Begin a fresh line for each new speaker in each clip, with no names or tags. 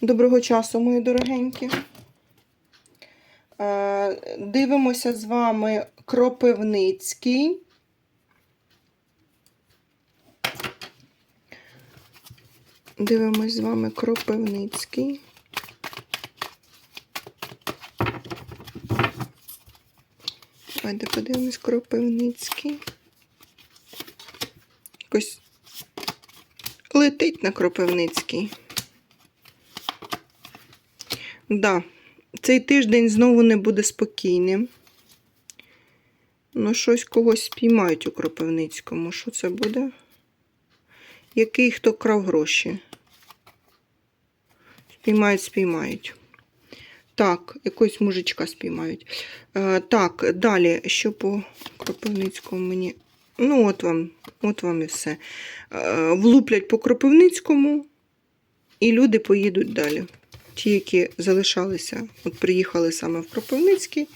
Доброго часу, мої дорогенькі. Е, Дивимося з вами Кропивницький. Дивимось з вами Кропивницький. Давайте подивимось Кропивницький. Якось летить на Кропивницький. Да, цей тиждень знову не буде спокійним. Ну, щось когось спіймають у Кропивницькому. Що це буде? Який хто крав гроші? Спіймають, спіймають. Так, якогось мужичка спіймають. Е, так, далі, що по Кропивницькому мені. Ну, от вам, от вам і все. Е, влуплять по Кропивницькому, і люди поїдуть далі. Ті, які залишалися, от приїхали саме в Кропивницький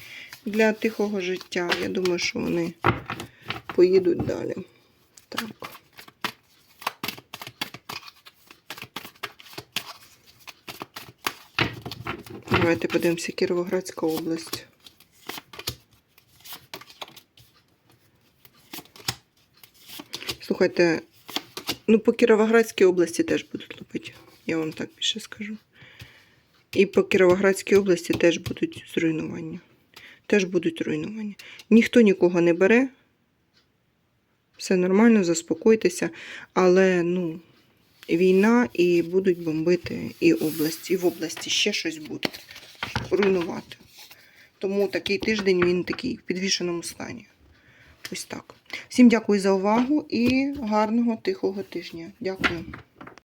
для тихого життя. Я думаю, що вони поїдуть далі. Так. Давайте подивимося Кіровоградська область. Слухайте, ну по Кіровоградській області теж будуть лупити. Я вам так більше скажу. І по Кіровоградській області теж будуть зруйнування. Теж будуть руйнування. Ніхто нікого не бере. Все нормально, заспокойтеся. Але, ну, війна і будуть бомбити і область, і в області ще щось буде руйнувати. Тому такий тиждень він такий в підвішеному стані. Ось так. Всім дякую за увагу і гарного тихого тижня. Дякую.